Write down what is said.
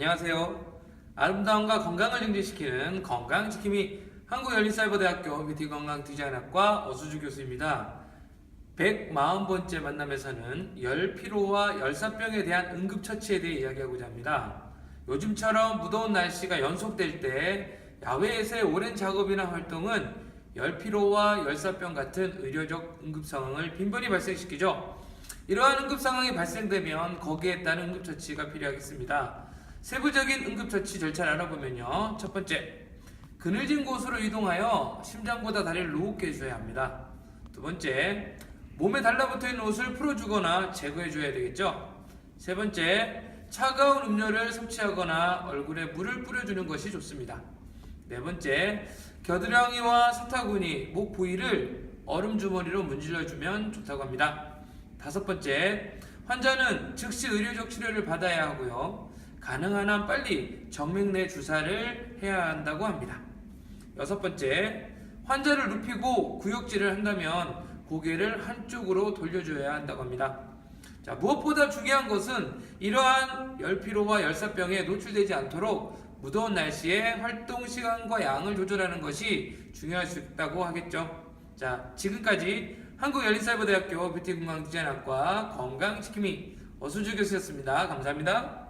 안녕하세요. 아름다움과 건강을 증진시키는 건강지킴이 한국열린사이버대학교 뷰티건강디자인학과 어수주 교수입니다. 140번째 만남에서는 열 피로와 열사병에 대한 응급처치에 대해 이야기하고자 합니다. 요즘처럼 무더운 날씨가 연속될 때 야외에서의 오랜 작업이나 활동은 열 피로와 열사병 같은 의료적 응급 상황을 빈번히 발생시키죠. 이러한 응급 상황이 발생되면 거기에 따른 응급처치가 필요하겠습니다. 세부적인 응급처치 절차를 알아보면요. 첫 번째, 그늘진 곳으로 이동하여 심장보다 다리를 높게 해줘야 합니다. 두 번째, 몸에 달라붙어 있는 옷을 풀어주거나 제거해줘야 되겠죠. 세 번째, 차가운 음료를 섭취하거나 얼굴에 물을 뿌려주는 것이 좋습니다. 네 번째, 겨드랑이와 사타구니, 목 부위를 얼음 주머니로 문질러주면 좋다고 합니다. 다섯 번째, 환자는 즉시 의료적 치료를 받아야 하고요. 가능한 한 빨리 정맥내 주사를 해야 한다고 합니다. 여섯 번째, 환자를 눕히고 구역질을 한다면 고개를 한쪽으로 돌려줘야 한다고 합니다. 자, 무엇보다 중요한 것은 이러한 열피로와 열사병에 노출되지 않도록 무더운 날씨에 활동 시간과 양을 조절하는 것이 중요할 수 있다고 하겠죠. 자, 지금까지 한국열린사이버대학교 뷰티건강디자인학과 건강지킴이 어수주 교수였습니다. 감사합니다.